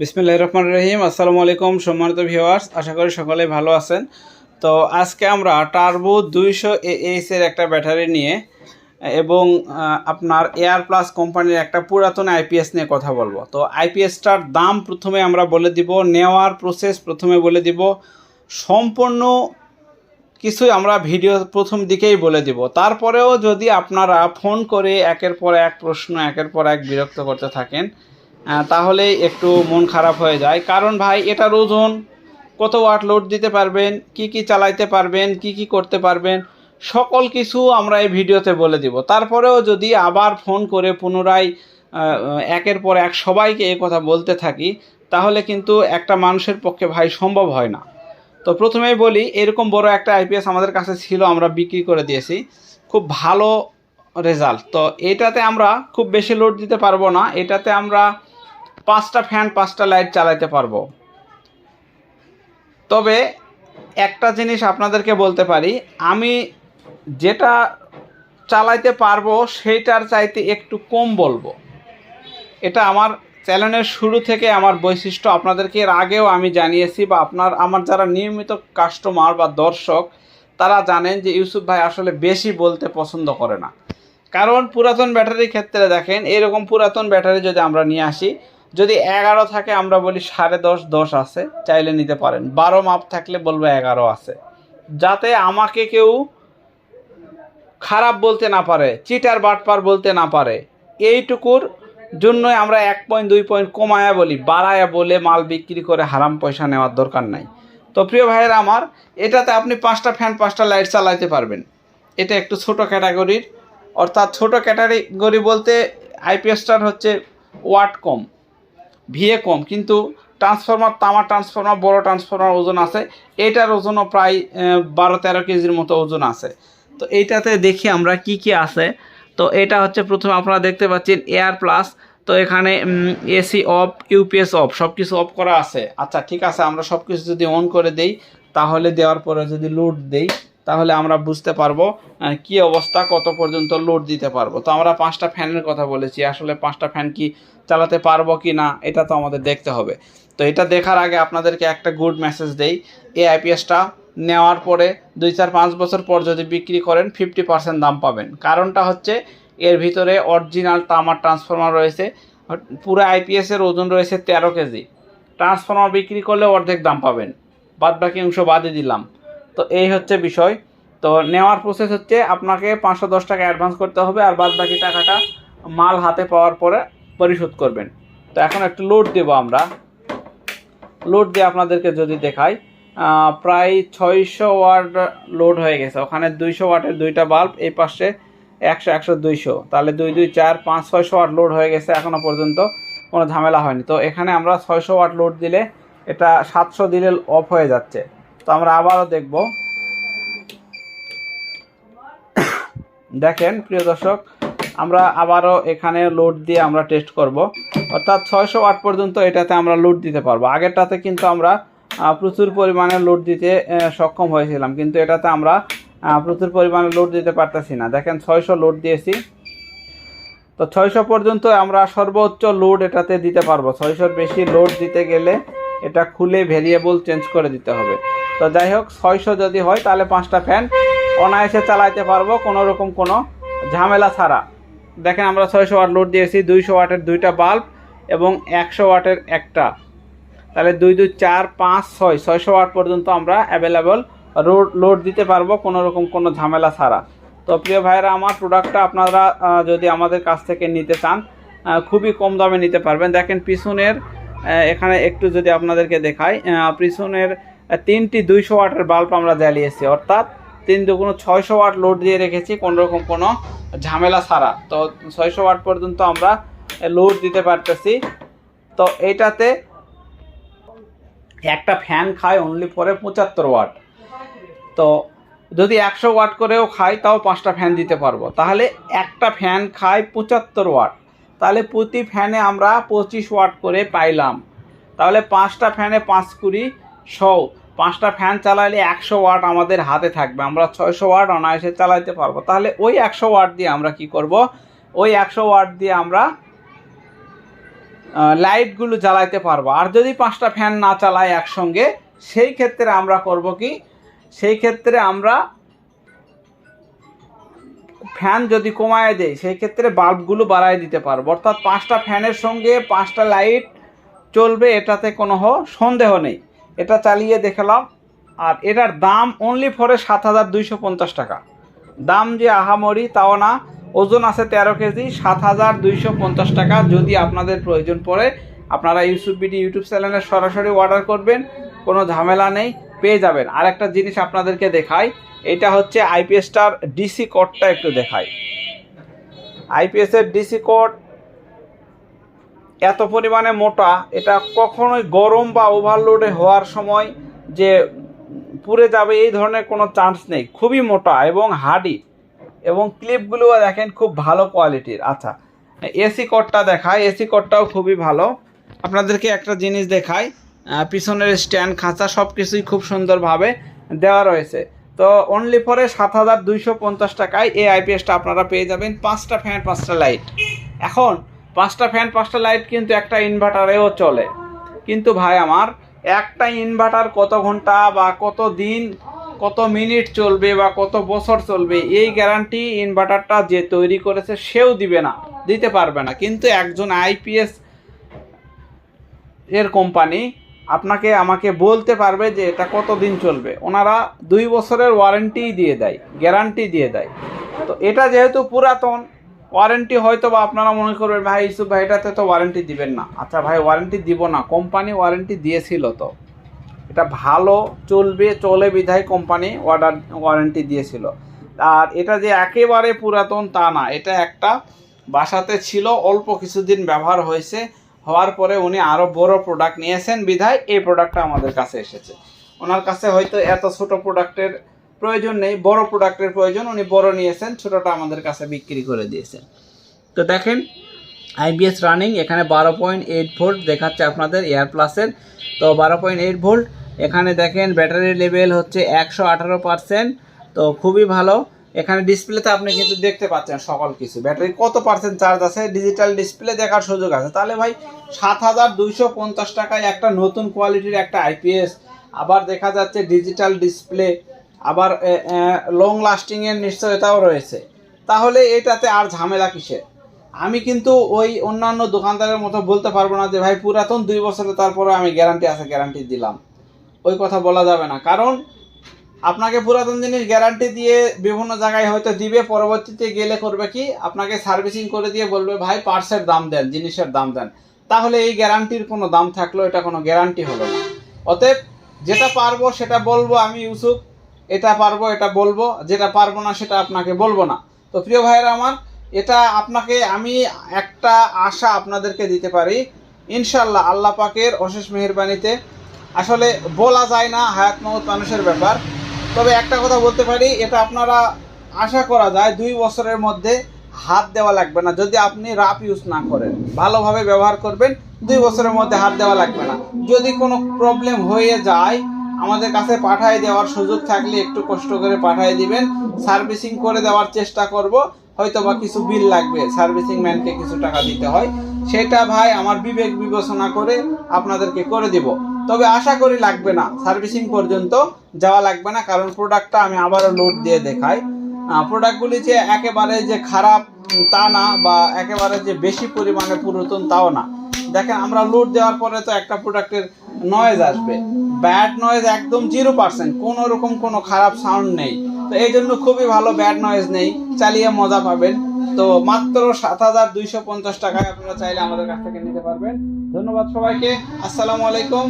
বিসমিল্লাহ রহমান রহিম আসসালামু আলাইকুম সম্মানিত ভিউয়ার্স, আশা করি সকলে ভালো আছেন। তো আজকে আমরা টার্বো দুইশো এর একটা ব্যাটারি নিয়ে এবং আপনার এয়ার প্লাস কোম্পানির একটা পুরাতন আইপিএস নিয়ে কথা বলব। তো আইপিএসটার দাম প্রথমে আমরা বলে দিব, নেওয়ার প্রসেস প্রথমে বলে দিব, সম্পূর্ণ কিছুই আমরা ভিডিও প্রথম দিকেই বলে দিব। তারপরেও যদি আপনারা ফোন করে একের পর এক প্রশ্ন, একের পর এক বিরক্ত করতে থাকেন আহ, তাহলেই একটু মন খারাপ হয়ে যায়। কারণ ভাই এটার ওজন কত ওয়াট লোড দিতে পারবেন কি কি চালাইতে পারবেন কি কি করতে পারবেন সকল কিছু আমরা এই ভিডিওতে বলে দিব। তারপরেও যদি আবার ফোন করে পুনরায় একের পর এক সবাইকে এই কথা বলতে থাকি তাহলে কিন্তু একটা মানুষের পক্ষে ভাই সম্ভব হয় না। তো প্রথমেই বলি এরকম বড় একটা আইপিএস আমাদের কাছে ছিল আমরা বিক্রি করে দিয়েছি। খুব ভালো রেজাল্ট। তো এটাতে আমরা খুব বেশি লোড দিতে পারব না। এটাতে আমরা পাঁচটা ফ্যান পাঁচটা লাইট চালাইতে পারব। তবে একটা জিনিস আপনাদেরকে বলতে পারি, আমি যেটা চালাইতে পারব সেইটার চাইতে একটু কম বলব। এটা আমার চ্যানেলের শুরু থেকে আমার বৈশিষ্ট্য, আপনাদেরকে এর আগেও আমি জানিয়েছি বা আপনার, আমার যারা নিয়মিত কাস্টমার বা দর্শক, তারা জানেন যে ইউসুফ ভাই আসলে বেশি বলতে পছন্দ করে না। কারণ পুরাতন ব্যাটারির ক্ষেত্রে দেখেন, এরকম পুরাতন ব্যাটারি যদি আমরা নিয়ে আসি যদি এগারো থাকে, আমরা বলি সাড়ে দশ দশ আছে, চাইলে নিতে পারেন। বারো মাপ থাকলে বলব এগারো আছে। যাতে আমাকে কেউ খারাপ বলতে না পারে, চিটার বাটপার বলতে না পারে, এইটুকুর জন্যই আমরা এক পয়েন্ট দুই পয়েন্ট কমায়া বলি। বাড়ায়া বলে মাল বিক্রি করে হারাম পয়সা নেওয়ার দরকার নাই। তো প্রিয় ভাইয়ের আমার, এটাতে আপনি পাঁচটা ফ্যান পাঁচটা লাইট চালাইতে পারবেন। এটা একটু ছোট ক্যাটাগরির অর্থাৎ ছোট ক্যাটাগরি বলতে আইপিএসটার হচ্ছে ওয়াট কম। ভিএ কম, কিন্তু ট্রান্সফরমার তামা ট্রান্সফরমার বড় ট্রান্সফরমার ওজন আছে। এটার ওজনও প্রায় বারো তেরো কেজির মতো ওজন আছে। তো এইটাতে দেখি আমরা কি কি আছে। তো এটা হচ্ছে প্রথমে আপনারা দেখতে পাচ্ছেন এয়ার প্লাস। তো এখানে এসি অফ, ইউপিএস অফ সব কিছু অফ করা আছে। আচ্ছা ঠিক আছে, আমরা সব কিছু যদি অন করে দেই, তাহলে দেওয়ার পরে যদি লোড দেই তাহলে আমরা বুঝতে পারব কি অবস্থা, কত পর্যন্ত লোড দিতে পারব। তো আমরা পাঁচটা ফ্যানের কথা বলেছি, আসলে পাঁচটা ফ্যান কি চালাতে পারব কি না, এটা তো আমাদের দেখতে হবে। তো এটা দেখার আগে আপনাদেরকে একটা গুড মেসেজ দেই, এই আইপিএসটা নেওয়ার পরে দুই চার পাঁচ বছর পর যদি বিক্রি করেন ফিফটি পার্সেন্ট দাম পাবেন। কারণটা হচ্ছে, এর ভিতরে অরিজিনাল তামার ট্রান্সফরমার রয়েছে, পুরো আইপিএসের ওজন রয়েছে তেরো কেজি। ট্রান্সফরমার বিক্রি করলে অর্ধেক দাম পাবেন। বাদ বাকি অংশ বাদে দিলাম। তো এই হচ্ছে বিষয়। তো নেওয়ার প্রসেস হচ্ছে আপনাকে পাঁচশো দশ টাকা অ্যাডভান্স করতে হবে আর বাদ বাকি টাকাটা মাল হাতে পাওয়ার পরে পরিশোধ করবেন। তো এখন একটু লোড দেবো আমরা। লোড দিয়ে আপনাদেরকে যদি দেখাই প্রায় ছয়শো ওয়াট লোড হয়ে গেছে। ওখানে দুইশো ওয়াটের দুইটা বাল্ব এই পাশে একশো একশো, দুইশো। তাহলে দুই দুই, চার, পাঁচ, ছয়শো ওয়াট লোড হয়ে গেছে এখনও পর্যন্ত। কোনো ঝামেলা হয়নি। তো এখানে আমরা ছয়শো ওয়াট লোড দিলে এটা সাতশো দিলে অফ হয়ে যাচ্ছে। তো আমরা আবারও দেখব। দেখেন, প্রিয় দর্শক, আমরা আবারও এখানে লোড দিয়ে আমরা টেস্ট করব। অর্থাৎ ছয়শো ওয়াট পর্যন্ত এটাতে আমরা লোড দিতে পারব। আগেরটাতে কিন্তু আমরা প্রচুর পরিমাণে লোড দিতে সক্ষম হয়েছিলাম। কিন্তু এটাতে আমরা প্রচুর পরিমাণে লোড দিতে পারতেছি না। দেখেন, ছয়শো লোড দিয়েছি। তো ছয়শো পর্যন্ত আমরা সর্বোচ্চ লোড এটাতে দিতে পারব। ছয়শোর বেশি লোড দিতে গেলে এটা খুলে ভেরিয়েবল চেঞ্জ করে দিতে হবে। তো যাই হোক, ছয়শো যদি হয়, তাহলে পাঁচটা ফ্যান অনায়াসে চালাইতে পারব, কোনো রকম কোনো ঝামেলা ছাড়া। দেখেন আমরা ছয়শো ওয়াট লোড দিয়েছি, দুইশো ওয়াটের দুইটা বাল্ব এবং একশো ওয়াটের একটা। তাহলে দুই দুই, চার, পাঁচ, ছয়, ছয়শো ওয়াট পর্যন্ত আমরা অ্যাভেলেবল রোড লোড দিতে পারব, কোনো রকম কোনো ঝামেলা ছাড়া। তো প্রিয় ভাইরা আমার প্রোডাক্টটা আপনারা যদি আমাদের কাছ থেকে নিতে চান খুবই কম দামে নিতে পারবেন। দেখেন পিছনের এখানে একটু যদি আপনাদেরকে দেখাই পিছনের তিনটি দুইশো ওয়াটের বাল্ব আমরা জ্বালিয়েছি, অর্থাৎ তিন দুগুণ ছয়শো ওয়াট লোড দিয়ে রেখেছি কোনো রকম কোনো ঝামেলা ছাড়া। তো ছয়শো ওয়াট পর্যন্ত আমরা লোড দিতে পারতেছি। তো এটাতে একটা ফ্যান খায় অনলি পরে পঁচাত্তর ওয়াট। তো যদি একশো ওয়াট করেও খাই, তাও পাঁচটা ফ্যান দিতে পারব। তাহলে একটা ফ্যান খায় পঁচাত্তর ওয়াট। তাহলে প্রতি ফ্যানে আমরা পঁচিশ ওয়াট করে পাইলাম। তাহলে পাঁচটা ফ্যানে পাঁচ কুড়ি শো পাঁচটা ফ্যান চালাইলে একশো ওয়াট আমাদের হাতে থাকবে। আমরা ছয়শো ওয়াট অনায়াসে চালাইতে পারব। তাহলে ওই একশো ওয়াট দিয়ে আমরা কি করব? ওই একশো ওয়াট দিয়ে আমরা লাইটগুলো জ্বালাইতে পারব। আর যদি পাঁচটা ফ্যান না চালাই একসঙ্গে, সেই ক্ষেত্রে আমরা করব কি? সেই ক্ষেত্রে আমরা ফ্যান যদি কমায় দেয় সেই ক্ষেত্রে বাল্বগুলো বাড়ায় দিতে পারব। অর্থাৎ পাঁচটা ফ্যানের সঙ্গে পাঁচটা লাইট চলবে, এটাতে কোনো সন্দেহ নেই। এটা চালিয়ে দেখলাম। আর এটার দাম অনলি ফরে সাত হাজার দুইশো পঞ্চাশ টাকা। দাম যে আহামরি, তাও না। ওজন আছে তেরো কেজি, সাত হাজার দুইশো পঞ্চাশ টাকা। যদি আপনাদের প্রয়োজন পড়ে, আপনারা ইউসুফ বিডি ইউটিউব চ্যানেলে সরাসরি অর্ডার করবেন, কোনো ঝামেলা নেই, পেয়ে যাবেন। আর একটা জিনিস আপনাদেরকে দেখাই, এটা হচ্ছে আইপিএসটার ডিসি কোডটা একটু দেখাই। আইপিএসের ডিসি কোড এত পরিমাণে মোটা এটা কখনোই গরম বা ওভারলোডে হওয়ার সময় যে পুড়ে যাবে এই ধরনের কোনো চান্স নেই। খুবই মোটা এবং হার্ডি এবং ক্লিপগুলোও দেখেন খুব ভালো কোয়ালিটির আচ্ছা এসি কোডটা দেখায় এসি কোডটাও খুবই ভালো। আপনাদেরকে একটা জিনিস আহ, পিছনের স্ট্যান্ড খাঁচা সব কিছুই খুব সুন্দরভাবে দেওয়া রয়েছে। তো অনলি ফরে সাত হাজার দুইশো পঞ্চাশ টাকায় এই আইপিএসটা আপনারা পেয়ে যাবেন। পাঁচটা ফ্যান পাঁচটা লাইট এখন পাঁচটা ফ্যান পাঁচটা লাইট কিন্তু একটা ইনভার্টারেও চলে। কিন্তু ভাই আমার, একটা ইনভার্টার কত ঘণ্টা বা কত দিন, কত মিনিট চলবে বা কত বছর চলবে, এই গ্যারান্টি ইনভার্টারটা যে তৈরি করেছে সেও দিবে না, দিতে পারবে না। কিন্তু একজন আইপিএস এর কোম্পানি আপনাকে, আমাকে বলতে পারবে যে এটা কতদিন চলবে। ওনারা দুই বছরের ওয়ারেন্টি দিয়ে দেয় গ্যারান্টি দিয়ে দেয়। তো এটা যেহেতু পুরাতন ওয়ারেন্টি হয়তো বা আপনারা মনে করবেন, ভাই ইসুফ ভাই, এটাতে তো ওয়ারেন্টি দিবেন না। আচ্ছা ভাই, ওয়ারেন্টি দিব না, কোম্পানি ওয়ারেন্টি দিয়েছিল তো। এটা ভালো চলবে, চলে বিধায় কোম্পানি অর্ডার, ওয়ারেন্টি দিয়েছিল। আর এটা যে একেবারে পুরাতন তা না, এটা একটা বাসাতে ছিল, অল্প কিছুদিন ব্যবহার হয়েছে, হওয়ার পরে উনি আরও বড় প্রোডাক্ট নিয়েছেন বিধায়, এই প্রোডাক্টটা আমাদের কাছে এসেছে। ওনার কাছে হয়তো এত ছোট প্রোডাক্টের প্রয়োজন নেই, বড় প্রোডাক্টের প্রয়োজন, উনি বড় নিয়েছেন, ছোটটা আমাদের কাছে বিক্রি করে দিয়েছেন। তো দেখেন আইবিএস রানিং এখানে বারো পয়েন্ট এইট ভোল্ট দেখাচ্ছে আপনাদের এয়ার প্লাসের তো বারো পয়েন্ট এইট ভোল্ট এখানে দেখেন ব্যাটারি লেভেল হচ্ছে একশো আঠারো পার্সেন্ট তো খুবই ভালো। এখানে ডিসপ্লেতে আপনি কিন্তু দেখতে পাচ্ছেন সকল কিছু। ব্যাটারি কত পার্সেন্ট চার্জ আছে? ডিজিটাল ডিসপ্লে দেখার সুযোগ আছে। তাহলে ভাই, সাত হাজার দুইশো পঞ্চাশ টাকায় একটা নতুন কোয়ালিটির একটা আইপিএস আবার দেখা যাচ্ছে ডিজিটাল ডিসপ্লে আবার লং লাস্টিংয়ের নিশ্চয়তাও রয়েছে। তাহলে এটাতে আর ঝামেলা কিসের? আমি কিন্তু ওই অন্যান্য দোকানদারের মতো বলতে পারব না যে, ভাই, পুরাতন দুই বছরে তারপরে আমি গ্যারান্টি আছে গ্যারান্টি দিলাম। ওই কথা বলা যাবে না। কারণ আপনাকে পুরাতন জিনিস গ্যারান্টি দিয়ে বিভিন্ন জায়গায় হয়তো দিবে, পরবর্তীতে গেলে করবে কি? আপনাকে সার্ভিসিং করে দিয়ে বলবে, ভাই পার্টসের দাম দেন, জিনিসের দাম দেন। তাহলে এই গ্যারান্টির কোনো দাম থাকল, এটা কোনো গ্যারান্টি হলো না। অতএব যেটা পারব সেটা বলব আমি, ইউসুফ। এটা পারব, এটা বলব, যেটা পারব না সেটা আপনাকে বলব না। তো প্রিয় ভাইয়েরা আমার, এটা আপনাকে আমি একটা আশা আপনাদেরকে দিতে পারি। ইনশাল্লাহ আল্লাহ পাকের অশেষ মেহরবানিতে। আসলে বলা যায় না, হায়াত মহৎ মানুষের ব্যাপার। তবে একটা কথা বলতে পারি, এটা আপনারা আশা করা যায়, দুই বছরের মধ্যে হাত দেওয়া লাগবে না, যদি আপনি রাফ ইউজ না করেন। ভালোভাবে ব্যবহার করবেন, দুই বছরের মধ্যে হাত দেওয়া লাগবে না। যদি কোনো প্রবলেম হয়ে যায় আমাদের কাছে পাঠিয়ে দেওয়ার সুযোগ থাকলে একটু কষ্ট করে পাঠিয়ে দিবেন। সার্ভিসিং করে দেওয়ার চেষ্টা করব। হয়তো বা কিছু বিল লাগবে। সার্ভিসিং ম্যানকে কিছু টাকা দিতে হয়। সেটা ভাই আমার বিবেক বিবেচনা করে আপনাদেরকে করে দিব। তবে আশা করি লাগবে না। সার্ভিসিং পর্যন্ত যাওয়া লাগবে না, কারণ প্রোডাক্টটা আমি আবারও লোড দিয়ে দেখাই। প্রোডাক্টগুলি যে একেবারে যে খারাপ তা না বা একেবারে যে বেশি পরিমাণে পুরাতন, তাও না। দেখেন, আমরা লোড দেওয়ার পরে তো একটা প্রোডাক্টের নয়েজ আসবে। ব্যাড নয়েজ একদম জিরো পার্সেন্ট কোনো রকম কোনো খারাপ সাউন্ড নেই। তো এই জন্য খুবই ভালো ব্যাড নয়েজ নেই, চালিয়ে মজা পাবেন। তো মাত্র সাত হাজার দুইশো পঞ্চাশ টাকায় আপনারা চাইলে আমাদের কাছ থেকে নিতে পারবেন। ধন্যবাদ সবাইকে, আসসালামু আলাইকুম।